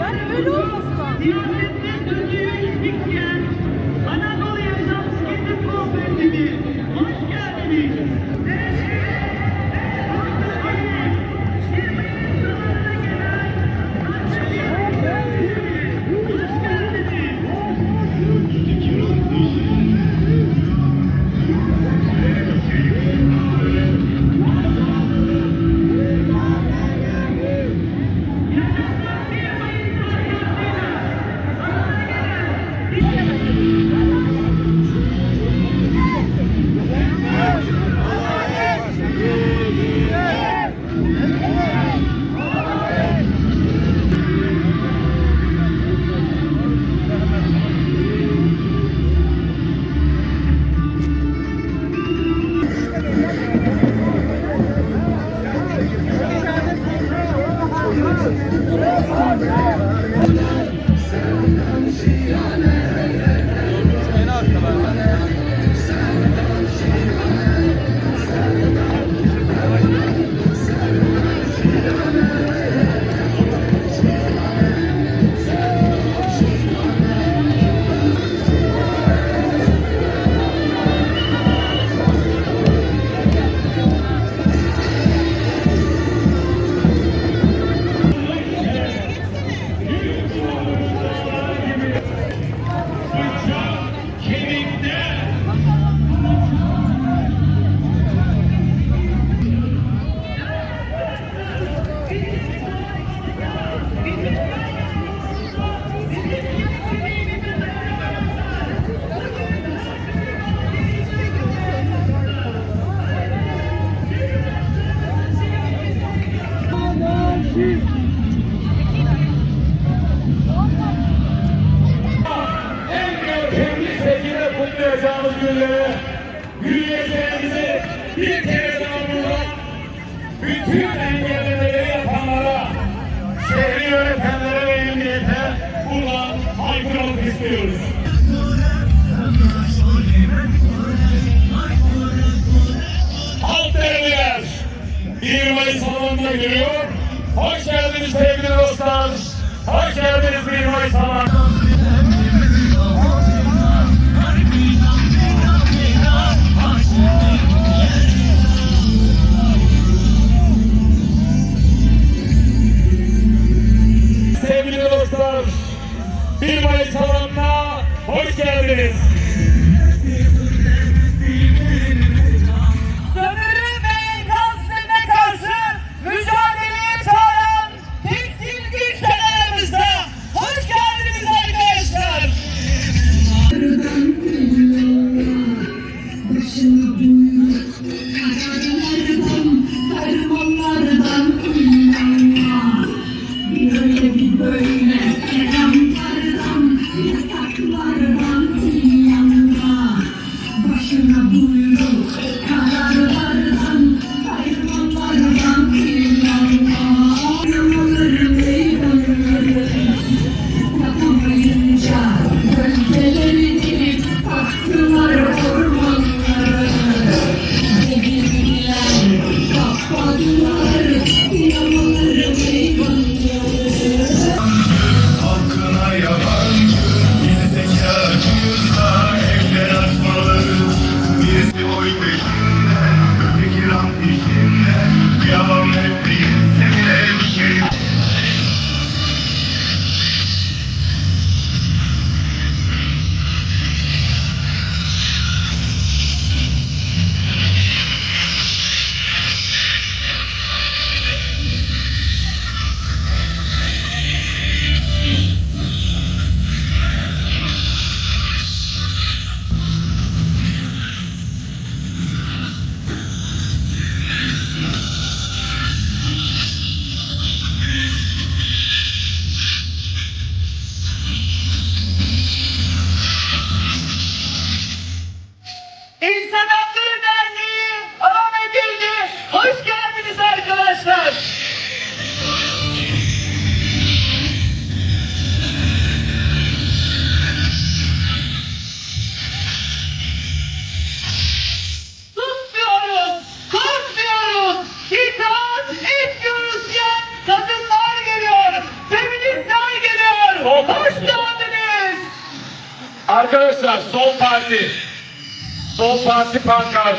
Yani öyle olması lazım. Yürüyeceğimizi bir kere daha bütün engellemeleri yapanlara, şehri yönetenlere ve emniyete buradan haykırmak istiyoruz. Halk devriler 1 Mayıs alanında geliyor. Hoş geldiniz sevgili dostlar. Hoş geldiniz 1 Mayıs alanına.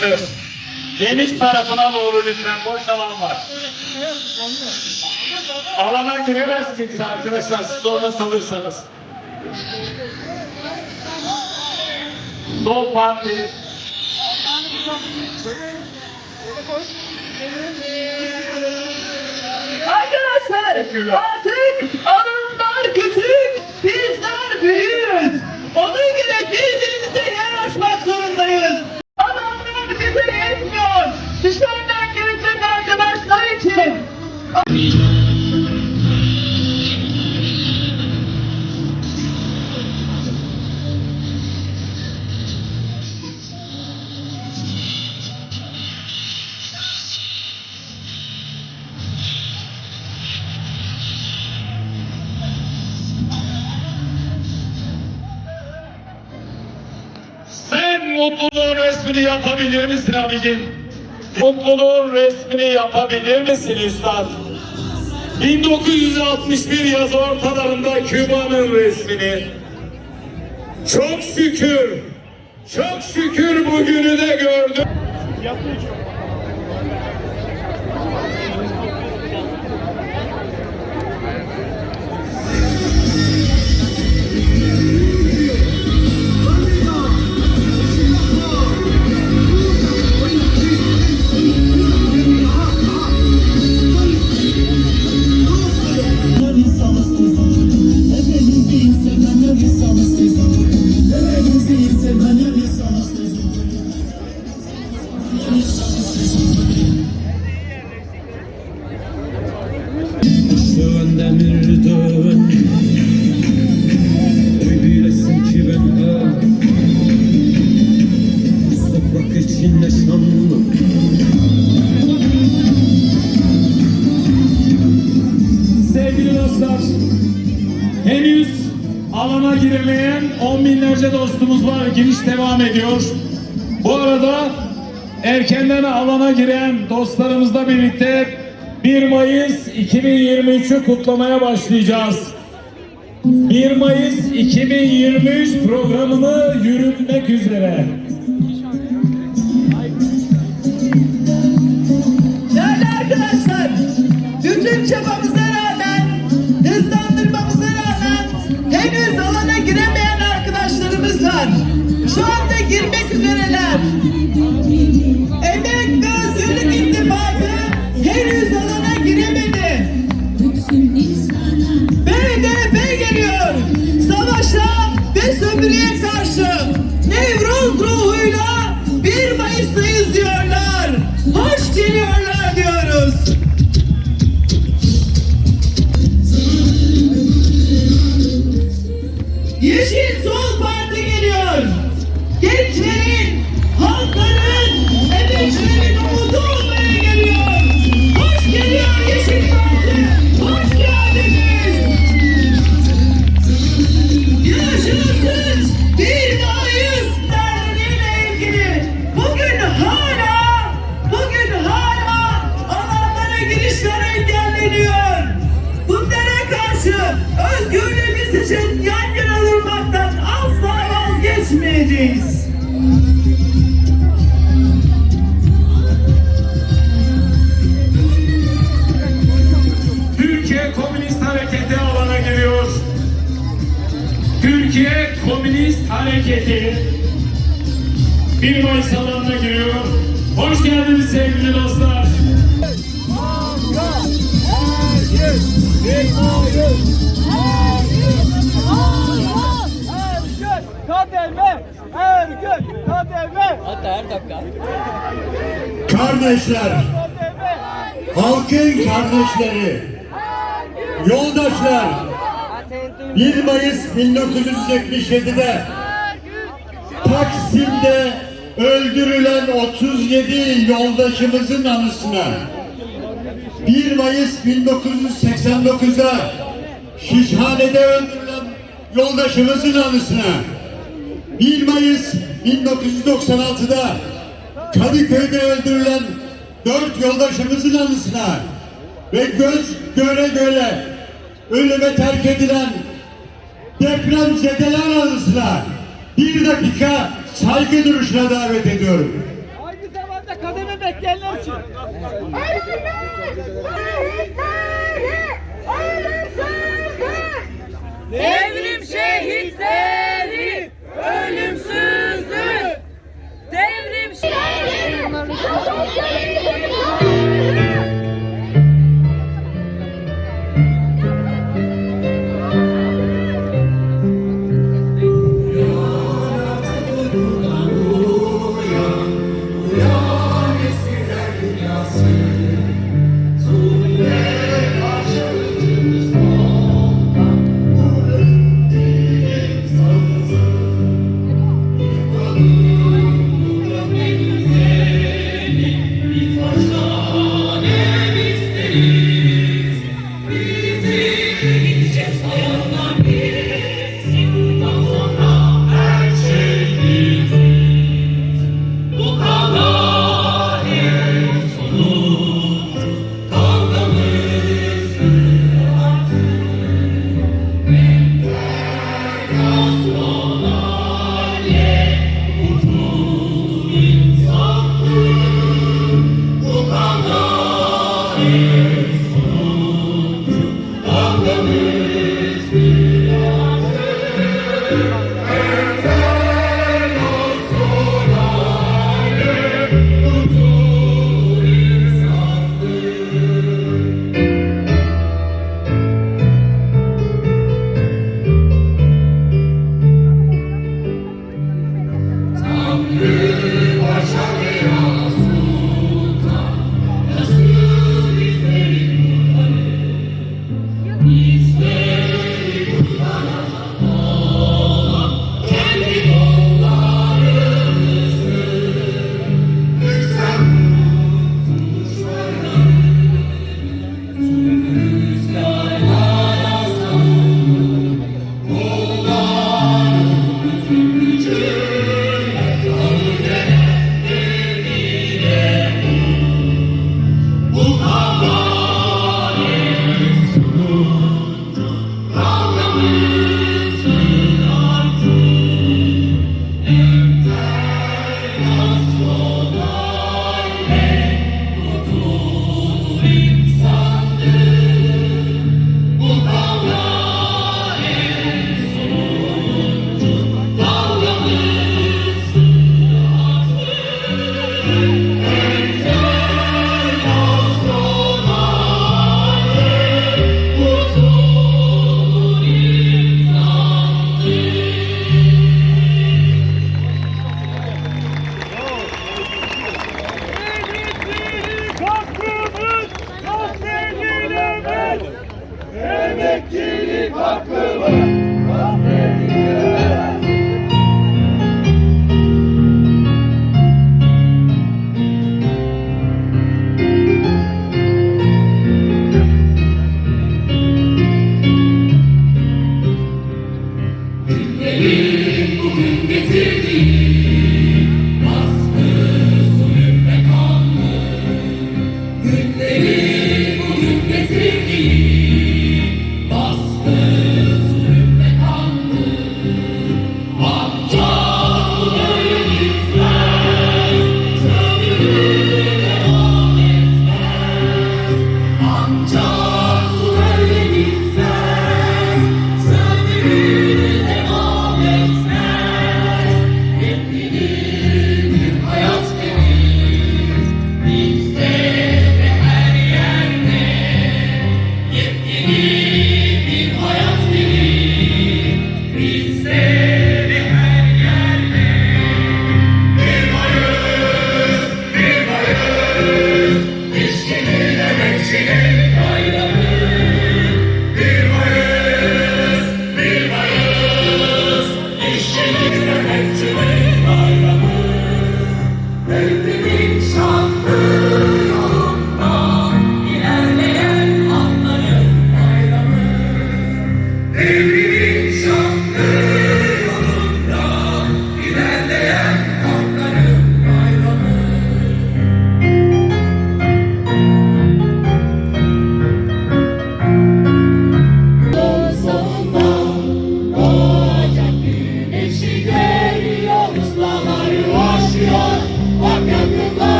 Pankartı. Deniz tarafına doğru lütfen boş alan var. Alana giremezsiniz arkadaşlar siz orada salırsanız. Sol parti. Arkadaşlar artık adamlar küçük, bizler büyüğüz. Ona göre birbirimize yer açmak zorundayız. Mutluluğun resmini yapabilir misin abicim? Mutluluğun resmini yapabilir misin üstad? 1961 yaz ortalarında Küba'nın resmini. Çok şükür, çok şükür bugünü de gördüm. Dön dostumuz var. Giriş devam ediyor. Bu arada erkenden alana giren dostlarımızla birlikte 1 Mayıs 2023'ü kutlamaya başlayacağız. 1 Mayıs 2023 programını yürütmek üzere. Şu anda girmek üzereler. Emek Komünist Hareketi 1 Mayıs alanına giriyor. Hoş geldiniz sevgili dostlar. Kademe, her kademe, Kardeşler, halkın kardeşleri, yoldaşlar, 1 Mayıs 1977'de Taksim'de öldürülen 37 yoldaşımızın anısına 1 Mayıs 1989'da Şişhane'de öldürülen yoldaşımızın anısına 1 Mayıs 1996'da Kadıköy'de öldürülen dört yoldaşımızın anısına ve göz göre göre ölüme terk edilen depremzedeler anısına bir dakika saygı duruşuna davet ediyorum. Aynı zamanda kademe bekleyenler için. Devrim şehitleri ölümsüzdür. Devrim see.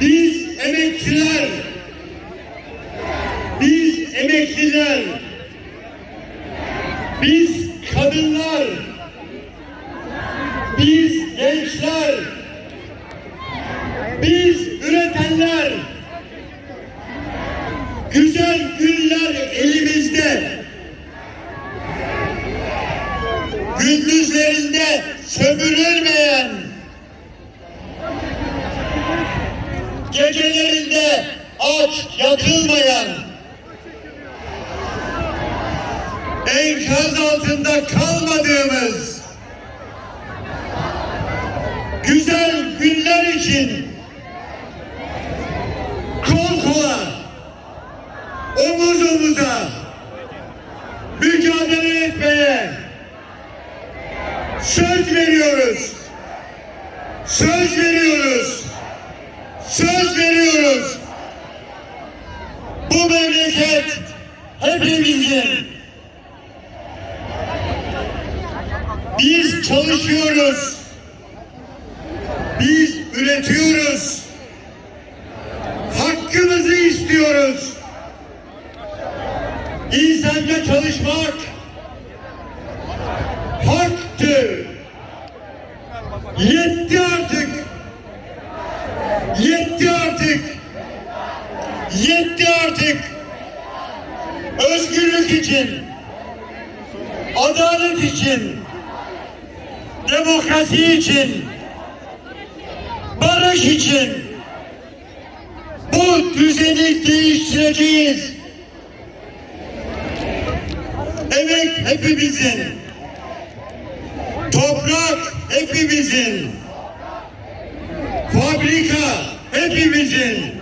Biz emekçiler. güzel günler için. insanca çalışmak, hepimizin.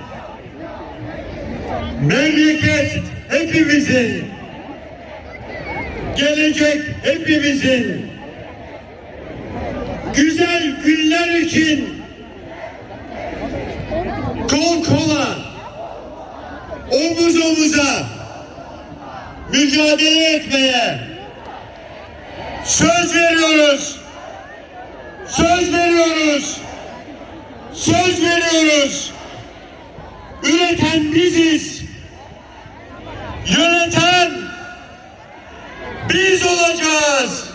Memleket hepimizin. Gelecek hepimizin. Güzel günler için kol kola, omuz omuza mücadele etmeye söz veriyoruz. Söz veriyoruz. Söz veriyoruz. Üreten biziz. Yöneten biz olacağız.